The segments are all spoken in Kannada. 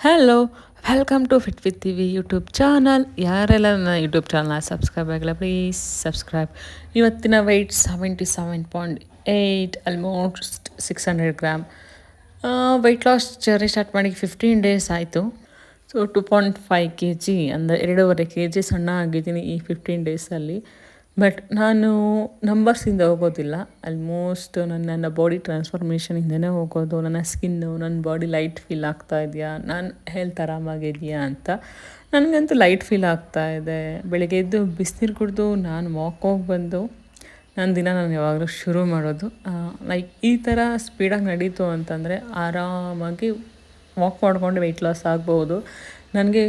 Hello welcome to fit with V YouTube channel ಯಾರೆಲ್ಲ ನನ್ನ ಯೂಟ್ಯೂಬ್ ಚಾನಲ್ ಸಬ್ಸ್ಕ್ರೈಬ್ ಆಗಿಲ್ಲ ಪ್ಲೀಸ್ ಸಬ್ಸ್ಕ್ರೈಬ್ ಇವತ್ತಿನ weight seventy seven point eight almost six hundred gram weight loss journey start ಮಾಡಿ ಫಿಫ್ಟೀನ್ ಡೇಸ್ ಆಯಿತು. So two point five K G ಅಂದರೆ ಎರಡೂವರೆ ಕೆ ಜಿ ಸಣ್ಣ ಆಗಿದ್ದೀನಿ ಈ ಫಿಫ್ಟೀನ್ ಡೇಸಲ್ಲಿ ಬಟ್ ನಾನು ನಂಬರ್ಸಿಂದ ಹೋಗೋದಿಲ್ಲ. ಆಲ್ಮೋಸ್ಟ್ ನನ್ನ ನನ್ನ ಬಾಡಿ ಟ್ರಾನ್ಸ್ಫಾರ್ಮೇಷನಿಂದನೇ ಹೋಗೋದು. ನನ್ನ ಸ್ಕಿನ್ನು ನನ್ನ ಬಾಡಿ ಲೈಟ್ ಫೀಲ್ ಆಗ್ತಾ ಇದೆಯಾ? ನಾನು ಹೆಲ್ತ್ ಆರಾಮಾಗಿದೆಯಾ ಅಂತ. ನನಗಂತೂ ಲೈಟ್ ಫೀಲ್ ಆಗ್ತಾ ಇದೆ. ಬೆಳಗ್ಗೆ ಎದ್ದು ಬಿಸಿನೀರು ಕುಡಿದು ನಾನು ವಾಕ್ ಹೋಗಿ ಬಂದು ನನ್ನ ದಿನ ನಾನು ಯಾವಾಗಲೂ ಶುರು ಮಾಡೋದು. ಲೈಕ್ ಈ ಥರ ಸ್ಪೀಡಾಗಿ ನಡೀತು ಅಂತಂದರೆ ಆರಾಮಾಗಿ ವಾಕ್ ಮಾಡಿಕೊಂಡು ವೆಯ್ಟ್ ಲಾಸ್ ಆಗ್ಬೋದು. ನನಗೆ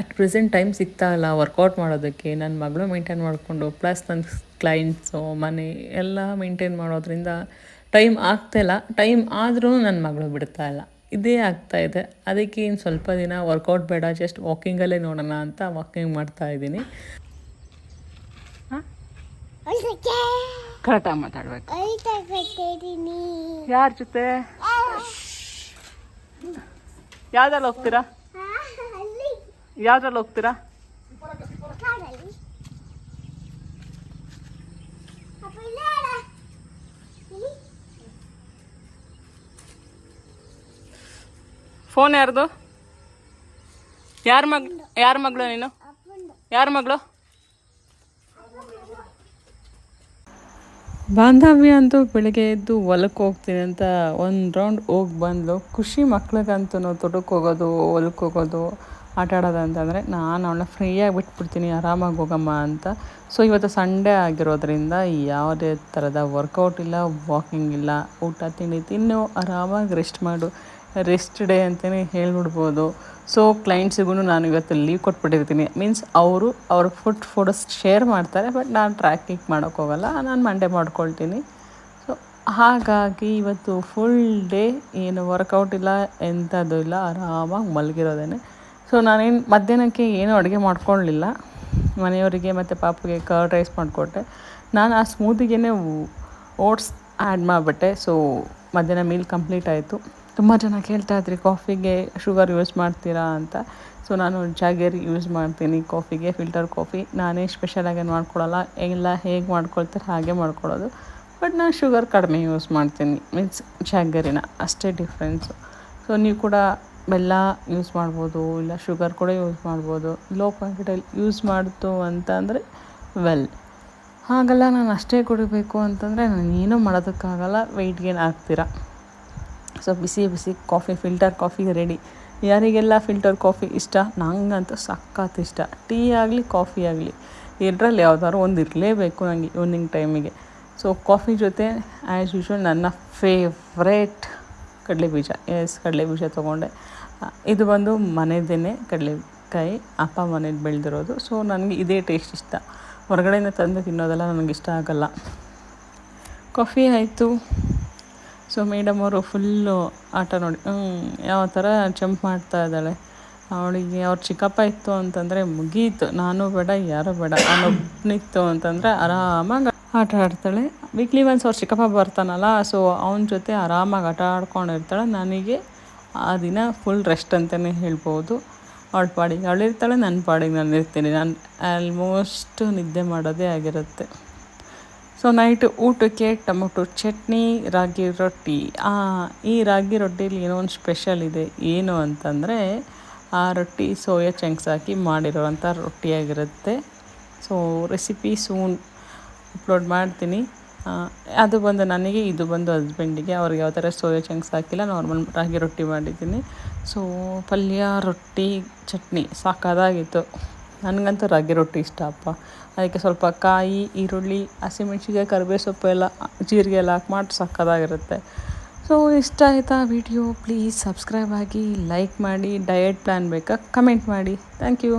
ಅಟ್ ಪ್ರೆಸೆಂಟ್ ಟೈಮ್ ಸಿಗ್ತಾ ಇಲ್ಲ ವರ್ಕೌಟ್ ಮಾಡೋದಕ್ಕೆ. ನನ್ನ ಮಗಳು ಮೇಂಟೈನ್ ಮಾಡಿಕೊಂಡು ಪ್ಲಸ್ ನನ್ನ ಕ್ಲೈಂಟ್ಸು ಮನೆ ಎಲ್ಲ ಮೇಂಟೈನ್ ಮಾಡೋದ್ರಿಂದ ಟೈಮ್ ಆಗ್ತಾಯಿಲ್ಲ ಟೈಮ್ ಆದರೂ ನನ್ನ ಮಗಳು ಬಿಡ್ತಾ ಇಲ್ಲ. ಇದೇ ಆಗ್ತಾ ಇದೆ. ಅದಕ್ಕೆ ಇನ್ನು ಸ್ವಲ್ಪ ದಿನ ವರ್ಕೌಟ್ ಬೇಡ ಜಸ್ಟ್ ವಾಕಿಂಗಲ್ಲೇ ನೋಡೋಣ ಅಂತ ವಾಕಿಂಗ್ ಮಾಡ್ತಾ ಇದ್ದೀನಿ. ಕರೆಕ್ಟಾಗಿ ಮಾತಾಡ್ಬೇಕು. ಯಾರ ಜೊತೆ? ಯಾವ್ದ್ರಲ್ಲಿ ಹೋಗ್ತೀರಾ? ಯಾವ್ದ್ರಲ್ಲಿ ಹೋಗ್ತೀರಾ? ಫೋನ್ ಯಾರ್ದು? ಯಾರ ಮಗ್, ಯಾರ ಮಗಳು ನೀನು? ಯಾರ ಮಗಳು? ಬಾಂಧವ್ಯ ಅಂತೂ ಬೆಳಗ್ಗೆ ಎದ್ದು ಹೊಲಕ್ಕೆ ಹೋಗ್ತೀನಿ ಅಂತ ಒಂದು ರೌಂಡ್ ಹೋಗಿ ಬಂದಳು ಖುಷಿ ಮಕ್ಳಿಗಂತೂ ತೊಡಕ್ಕೆ ಹೋಗೋದು ಹೊಲಕ್ಕೆ ಹೋಗೋದು. ಆಟ ಆಡೋದು ಅಂತಂದರೆ ನಾನು ಅವಳನ್ನ ಫ್ರೀಯಾಗಿ ಬಿಟ್ಬಿಡ್ತೀನಿ, ಆರಾಮಾಗಿ ಹೋಗಮ್ಮ ಅಂತ. ಸೊ ಇವತ್ತು ಸಂಡೇ ಆಗಿರೋದ್ರಿಂದ ಯಾವುದೇ ಥರದ ವರ್ಕೌಟ್ ಇಲ್ಲ ವಾಕಿಂಗ್ ಇಲ್ಲ, ಊಟ, ತಿಂಡಿ ತಿನ್ನು, ಆರಾಮಾಗಿ ರೆಸ್ಟ್ ಮಾಡು ರೆಸ್ಟ್ ಡೇ ಅಂತಲೇ ಹೇಳ್ಬಿಡ್ಬೋದು. ಸೊ ಕ್ಲೈಂಟ್ಸಿಗೂ ನಾನು ಇವತ್ತು ಲೀವ್ ಕೊಟ್ಬಿಟ್ಟಿರ್ತೀನಿ. ಮೀನ್ಸ್ ಅವರು ಅವ್ರ ಫುಡ್ ಫೋಟೋಸ್ ಶೇರ್ ಮಾಡ್ತಾರೆ ಬಟ್ ನಾನು ಟ್ರ್ಯಾಕಿಂಗ್ ಮಾಡೋಕ್ಕೋಗಲ್ಲ ನಾನು ಮಂಡೇ ಮಾಡ್ಕೊಳ್ತೀನಿ. ಸೊ ಹಾಗಾಗಿ ಇವತ್ತು ಫುಲ್ ಡೇ ಏನು ವರ್ಕೌಟ್ ಇಲ್ಲ ಎಂಥದ್ದು ಇಲ್ಲ, ಆರಾಮಾಗಿ ಮಲಗಿರೋದೇನೆ. ಸೊ ನಾನೇನು ಮಧ್ಯಾಹ್ನಕ್ಕೆ ಏನೂ ಅಡುಗೆ ಮಾಡ್ಕೊಳ್ಳಲಿಲ್ಲ ಮನೆಯವರಿಗೆ ಮತ್ತು ಪಾಪಗೆ ಕರ್ಡ್ ರೈಸ್ ಮಾಡಿಕೊಟ್ಟೆ. ನಾನು ಆ ಸ್ಮೂದಿಗೆ ಓಟ್ಸ್ ಆ್ಯಡ್ ಮಾಡಿಬಿಟ್ಟೆ. ಸೊ ಮಧ್ಯಾಹ್ನ ಮೀಲ್ ಕಂಪ್ಲೀಟ್ ಆಯಿತು. ತುಂಬ ಜನ ಕೇಳ್ತಾ ಇದ್ರಿ ಕಾಫಿಗೆ ಶುಗರ್ ಯೂಸ್ ಮಾಡ್ತೀರಾ ಅಂತ. ಸೊ ನಾನು ಜಾಗೇರಿ ಯೂಸ್ ಮಾಡ್ತೀನಿ ಕಾಫಿಗೆ ಫಿಲ್ಟರ್ ಕಾಫಿ ನಾನೇ ಸ್ಪೆಷಲಾಗಿ ಮಾಡ್ಕೊಳ್ಳಲ್ಲ ಎಲ್ಲ ಹೇಗೆ ಮಾಡ್ಕೊಳ್ತಾರೆ, ಹಾಗೆ ಮಾಡ್ಕೊಳ್ಳೋದು ಬಟ್ ನಾನು ಶುಗರ್ ಕಡಿಮೆ ಯೂಸ್ ಮಾಡ್ತೀನಿ. ಮೀನ್ಸ್ ಜಾಗರಿನ ಅಷ್ಟೇ ಡಿಫ್ರೆನ್ಸು ಸೊ ನೀವು ಕೂಡ ಬೆಲ್ಲ ಯೂಸ್ ಮಾಡ್ಬೋದು, ಇಲ್ಲ ಶುಗರ್ ಕೂಡ ಯೂಸ್ ಮಾಡ್ಬೋದು. ಲೋ ಕ್ವಾಂಟಿಟಿಯಲ್ಲಿ ಯೂಸ್ ಮಾಡ್ತು ಅಂತ ಅಂದರೆ ವೆಲ್ ಹಾಗಲ್ಲ, ನಾನು ಅಷ್ಟೇ ಕುಡಿಬೇಕು ಅಂತಂದರೆ, ನಾನು ಏನೂ ಮಾಡೋದಕ್ಕಾಗಲ್ಲ ವೆಯ್ಟ್ ಗೇನ್ ಆಗ್ತೀರ. ಸೊ ಬಿಸಿ ಬಿಸಿ ಕಾಫಿ ಫಿಲ್ಟರ್ ಕಾಫಿ ರೆಡಿ ಯಾರಿಗೆಲ್ಲ ಫಿಲ್ಟರ್ ಕಾಫಿ ಇಷ್ಟ? ನನಗಂತೂ ಸಖತ್ ಇಷ್ಟ. ಟೀ ಆಗಲಿ ಕಾಫಿ ಆಗಲಿ. ಎರಡರಲ್ಲಿ ಯಾವ್ದಾದ್ರು ಒಂದು ಇರಲೇಬೇಕು ನನಗೆ ಈವ್ನಿಂಗ್ ಟೈಮಿಗೆ ಸೊ ಕಾಫಿ ಜೊತೆ ಆ್ಯಸ್ ಯೂಶ್ವಲ್ ನನ್ನ ಫೇವ್ರೇಟ್ ಕಡಲೆ ಬೀಜ, ಎಸ್, ಕಡಲೆ ಬೀಜ ತೊಗೊಂಡೆ. ಇದು ಬಂದು ಮನೆದೇನೆ ಕಡಲೆಕಾಯಿ, ಅಪ್ಪ ಮನೇಲಿ ಬೆಳೆದಿರೋದು. ಸೊ ನನಗೆ ಇದೇ ಟೇಸ್ಟ್ ಇಷ್ಟ. ಹೊರಗಡೆಯಿಂದ ತಂದು ತಿನ್ನೋದೆಲ್ಲ ನನಗೆ ಇಷ್ಟ ಆಗಲ್ಲ. ಕಾಫಿ ಆಯಿತು. ಸೊ ಮೇಡಮ್ ಅವರು ಫುಲ್ಲು ಆಟ ನೋಡಿ ಯಾವ ಥರ ಚಂಪ್ ಮಾಡ್ತಾ ಇದ್ದಾಳೆ. ಅವಳಿಗೆ, ಅವ್ರ ಚಿಕ್ಕಪ್ಪ ಇತ್ತು ಅಂತಂದರೆ ಮುಗೀತು. ನಾನು ಬೇಡ, ಯಾರೂ ಬೇಡ. ಅವನೊಬ್ಬನಿತ್ತು ಅಂತಂದರೆ ಆರಾಮಾಗಿ ಆಟ ಆಡ್ತಾಳೆ. ವೀಕ್ಲಿ ಒನ್ಸ್ ಅವ್ರ ಚಿಕ್ಕಪ್ಪ ಬರ್ತಾನಲ್ಲ ಸೊ ಅವನ ಜೊತೆ ಆರಾಮಾಗಿ ಆಟ ಆಡ್ಕೊಂಡಿರ್ತಾಳೆ. ನನಗೆ ಆ ದಿನ ಫುಲ್ ರೆಸ್ಟ್ ಅಂತಲೇ ಹೇಳ್ಬೋದು. ಅವಳ ಪಾಡಿಗೆ. ಅವಳಿರ್ತಾಳೆ ನನ್ನ ಪಾಡಿಗೆ ನಾನು ಇರ್ತೀನಿ. ನಾನು ಆಲ್ಮೋಸ್ಟ್ ನಿದ್ದೆ ಮಾಡೋದೇ ಆಗಿರುತ್ತೆ. ಸೊ ನೈಟ್ ಊಟಕ್ಕೆ ಟೊಮೊಟೊ ಚಟ್ನಿ, ರಾಗಿ ರೊಟ್ಟಿ. ಈ ರಾಗಿ ರೊಟ್ಟಿಲಿ ಏನೋ ಒಂದು ಸ್ಪೆಷಲ್ ಇದೆ, ಏನು ಅಂತಂದರೆ ಆ ರೊಟ್ಟಿ ಸೋಯಾ ಚಂಕ್ಸ್ ಹಾಕಿ ಮಾಡಿರೋವಂಥ ರೊಟ್ಟಿಯಾಗಿರುತ್ತೆ. ಸೊ ರೆಸಿಪಿ ಸೂನ್ ಅಪ್ಲೋಡ್ ಮಾಡ್ತೀನಿ. ಅದು ಬಂದು ನನಗೆ, ಇದು ಬಂದು ಹಸ್ಬೆಂಡಿಗೆ ಅವ್ರಿಗೆ ಯಾವ ಥರ ಸೋಯಾ ಚಂಕ್ಸ್ ಹಾಕಿಲ್ಲ ನಾರ್ಮಲ್ ರಾಗಿ ರೊಟ್ಟಿ ಮಾಡಿದ್ದೀನಿ. ಸೊ ಪಲ್ಯ, ರೊಟ್ಟಿ, ಚಟ್ನಿ ಸಾಕಾದಾಗಿತ್ತು. ನನಗಂತೂ ರಾಗಿ ರೊಟ್ಟಿ ಇಷ್ಟ ಅಪ್ಪ. ಅದಕ್ಕೆ ಸ್ವಲ್ಪ ಕಾಯಿ, ಈರುಳ್ಳಿ ಹಸಿಮೆಣ್ಸಿಗೆ ಕರಿಬೇವು ಸೊಪ್ಪು ಎಲ್ಲ, ಜೀರಿಗೆ ಎಲ್ಲ ಹಾಕಿ ಮಾಡಿ ಸಾಕಾದಾಗಿರುತ್ತೆ. ಸೊ ಇಷ್ಟ ಆಯಿತಾ ವಿಡಿಯೋ? ಪ್ಲೀಸ್ ಸಬ್ಸ್ಕ್ರೈಬ್ ಆಗಿ ಲೈಕ್ ಮಾಡಿ ಡಯಟ್ ಪ್ಲ್ಯಾನ್ ಬೇಕಾ? ಕಮೆಂಟ್ ಮಾಡಿ. Thank you